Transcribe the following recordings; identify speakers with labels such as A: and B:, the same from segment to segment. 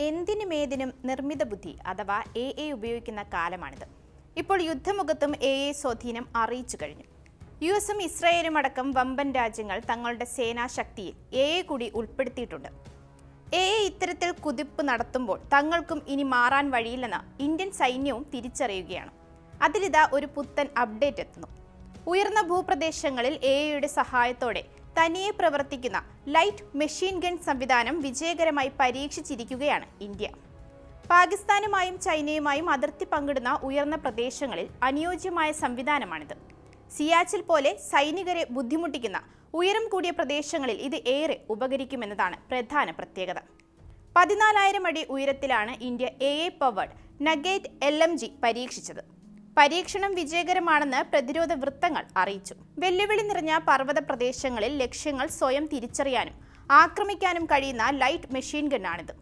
A: എന്തിനുമേതിനും നിർമ്മിത ബുദ്ധി അഥവാ എ എ ഉപയോഗിക്കുന്ന കാലമാണിത്. ഇപ്പോൾ യുദ്ധമുഖത്തും എ എ സ്വാധീനം അറിയിച്ചു കഴിഞ്ഞു. യു എസും ഇസ്രായേലും അടക്കം വമ്പൻ രാജ്യങ്ങൾ തങ്ങളുടെ സേനാശക്തിയിൽ എ എ കൂടി ഉൾപ്പെടുത്തിയിട്ടുണ്ട്. എ എ ഇത്തരത്തിൽ കുതിപ്പ് നടത്തുമ്പോൾ തങ്ങൾക്കും ഇനി മാറാൻ വഴിയില്ലെന്ന് ഇന്ത്യൻ സൈന്യവും തിരിച്ചറിയുകയാണ്. അതിലിതാ ഒരു പുത്തൻ അപ്ഡേറ്റ് എത്തുന്നു. ഉയർന്ന ഭൂപ്രദേശങ്ങളിൽ എ എയുടെ സഹായത്തോടെ തനിയെ പ്രവർത്തിക്കുന്ന ലൈറ്റ് മെഷീൻ ഗൺ സംവിധാനം വിജയകരമായി പരീക്ഷിച്ചിരിക്കുകയാണ് ഇന്ത്യ. പാകിസ്ഥാനുമായും ചൈനയുമായും അതിർത്തി പങ്കിടുന്ന ഉയർന്ന പ്രദേശങ്ങളിൽ അനുയോജ്യമായ സംവിധാനമാണിത്. സിയാച്ചിൽ പോലെ സൈനികരെ ബുദ്ധിമുട്ടിക്കുന്ന ഉയരം കൂടിയ പ്രദേശങ്ങളിൽ ഇത് ഏറെ ഉപകരിക്കുമെന്നതാണ് പ്രധാന പ്രത്യേകത. പതിനാലായിരം അടി ഉയരത്തിലാണ് ഇന്ത്യ എ എ പവേർഡ് നഗേറ്റ് എൽ എം ജി പരീക്ഷിച്ചത്. പരീക്ഷണം വിജയകരമാണെന്ന് പ്രതിരോധ വൃത്തങ്ങൾ അറിയിച്ചു. വെല്ലുവിളി നിറഞ്ഞ പർവത പ്രദേശങ്ങളിൽ ലക്ഷ്യങ്ങൾ സ്വയം തിരിച്ചറിയാനും ആക്രമിക്കാനും കഴിയുന്ന ലൈറ്റ് മെഷീൻ ഗണ്ണാണിത്.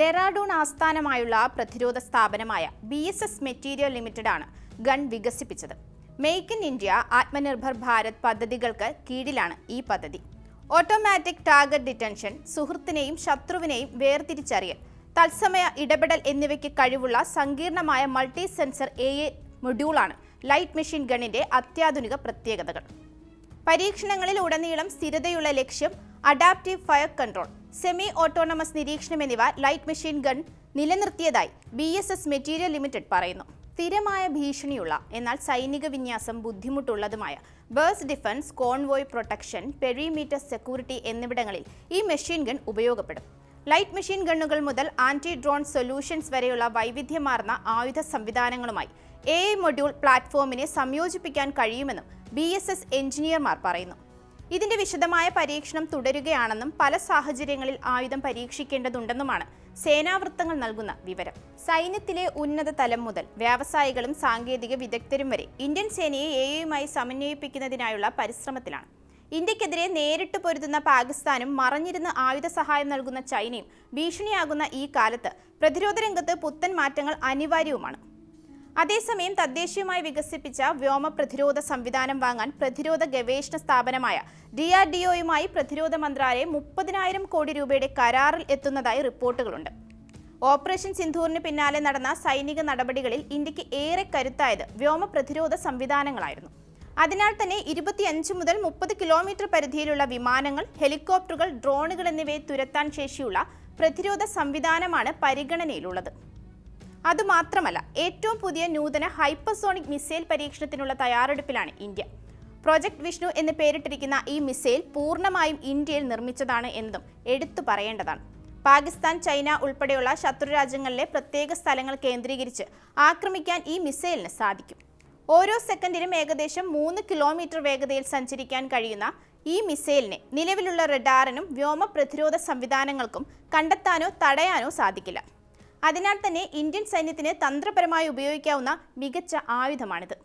A: ഡെറാഡൂൺ ആസ്ഥാനമായുള്ള പ്രതിരോധ സ്ഥാപനമായ B S S material limited ആണ് ഗൺ വികസിപ്പിച്ചത്. Make in India Atmanirbhar Bharat പദ്ധതികൾക്ക് കീഴിലാണ് ഈ പദ്ധതി. ഓട്ടോമാറ്റിക് ടാർഗറ്റ് ഡിറ്റൻഷൻ സുഹൃത്തിനെയും ശത്രുവിനെയും വേർതിരിച്ചറിയൽ തത്സമയ ഇടപെടൽ എന്നിവയ്ക്ക് കഴിവുള്ള സങ്കീർണമായ മൾട്ടി സെൻസർ എ മൊഡ്യൂളാണ്. ലൈറ്റ് മെഷീൻ ഗണ്ണിന്റെ അത്യാധുനിക പ്രത്യേകതകൾ. പരീക്ഷണങ്ങളിൽ ഉടനീളം സ്ഥിരതയുള്ള ലക്ഷ്യം adaptive fire control semi autonomous നിരീക്ഷണം എന്നിവ light machine gun നിലനിർത്തിയതായി B S S material limited പറയുന്നു. സ്ഥിരമായ ഭീഷണിയുള്ള എന്നാൽ സൈനിക വിന്യാസം ബുദ്ധിമുട്ടുള്ളതുമായ base defence convoy protection perimeter security എന്നിവിടങ്ങളിൽ ഈ മെഷീൻ ഗൺ ഉപയോഗപ്പെടും. ലൈറ്റ് മെഷീൻ ഗണ്ണുകൾ മുതൽ ആന്റി ഡ്രോൺ സൊല്യൂഷൻസ് വരെയുള്ള വൈവിധ്യമാർന്ന ആയുധ സംവിധാനങ്ങളുമായി എ ഐ മൊഡ്യൂൾ പ്ലാറ്റ്ഫോമിനെ സംയോജിപ്പിക്കാൻ കഴിയുമെന്നും ബി എസ് എസ് എഞ്ചിനീയർമാർ പറയുന്നു. ഇതിന്റെ വിശദമായ പരീക്ഷണം തുടരുകയാണെന്നും പല സാഹചര്യങ്ങളിൽ ആയുധം പരീക്ഷിക്കേണ്ടതുണ്ടെന്നുമാണ് സേനാവൃത്തങ്ങൾ നൽകുന്ന വിവരം. സൈന്യത്തിലെ ഉന്നത തലം മുതൽ വ്യാവസായികളും സാങ്കേതിക വിദഗ്ധരും വരെ ഇന്ത്യൻ സേനയെ എ ഐയുമായി സമന്വയിപ്പിക്കുന്നതിനായുള്ള പരിശ്രമത്തിലാണ് ഇന്ത്യക്കെതിരെ നേരിട്ട് പൊരുതുന്ന പാകിസ്ഥാനും മറഞ്ഞിരുന്ന് ആയുധ സഹായം നൽകുന്ന ചൈനയും ഭീഷണിയാകുന്ന ഈ കാലത്ത് പ്രതിരോധ രംഗത്ത് പുത്തൻ മാറ്റങ്ങൾ അനിവാര്യവുമാണ്. അതേസമയം തദ്ദേശീയമായി വികസിപ്പിച്ച വ്യോമ പ്രതിരോധ സംവിധാനം വാങ്ങാൻ പ്രതിരോധ ഗവേഷണ സ്ഥാപനമായ ഡി ആർ ഡി ഒയുമായി പ്രതിരോധ മന്ത്രാലയം മുപ്പതിനായിരം കോടി രൂപയുടെ കരാറിൽ എത്തുന്നതായി റിപ്പോർട്ടുകളുണ്ട്. ഓപ്പറേഷൻ സിന്ധൂറിന് പിന്നാലെ നടന്ന സൈനിക നടപടികളിൽ ഇന്ത്യയ്ക്ക് ഏറെ കരുത്തായത് വ്യോമ പ്രതിരോധ സംവിധാനങ്ങളായിരുന്നു. അതിനാൽ തന്നെ ഇരുപത്തിയഞ്ച് മുതൽ മുപ്പത് കിലോമീറ്റർ പരിധിയിലുള്ള വിമാനങ്ങൾ ഹെലികോപ്റ്ററുകൾ ഡ്രോണുകൾ എന്നിവയെ തുരത്താൻ ശേഷിയുള്ള പ്രതിരോധ സംവിധാനമാണ് പരിഗണനയിലുള്ളത്. അതുമാത്രമല്ല ഏറ്റവും പുതിയ നൂതന ഹൈപ്പർസോണിക് മിസൈൽ പരീക്ഷണത്തിനുള്ള തയ്യാറെടുപ്പിലാണ് ഇന്ത്യ. പ്രോജക്ട് വിഷ്ണു എന്ന് പേരിട്ടിരിക്കുന്ന ഈ മിസൈൽ പൂർണമായും ഇന്ത്യയിൽ നിർമ്മിച്ചതാണ് എന്നതും എടുത്തു പറയേണ്ടതാണ്. പാകിസ്ഥാൻ ചൈന ഉൾപ്പെടെയുള്ള ശത്രുരാജ്യങ്ങളിലെ പ്രത്യേക സ്ഥലങ്ങൾ കേന്ദ്രീകരിച്ച് ആക്രമിക്കാൻ ഈ മിസൈലിന് സാധിക്കും. ഓരോ സെക്കൻഡിലും ഏകദേശം മൂന്ന് കിലോമീറ്റർ വേഗതയിൽ സഞ്ചരിക്കാൻ കഴിയുന്ന ഈ മിസൈലിനെ നിലവിലുള്ള റഡാറിനും വ്യോമ പ്രതിരോധ സംവിധാനങ്ങൾക്കും കണ്ടെത്താനോ തടയാനോ സാധിക്കില്ല. അതിനാൽ തന്നെ ഇന്ത്യൻ സൈന്യത്തിന് തന്ത്രപരമായി ഉപയോഗിക്കാവുന്ന മികച്ച ആയുധമാണിത്.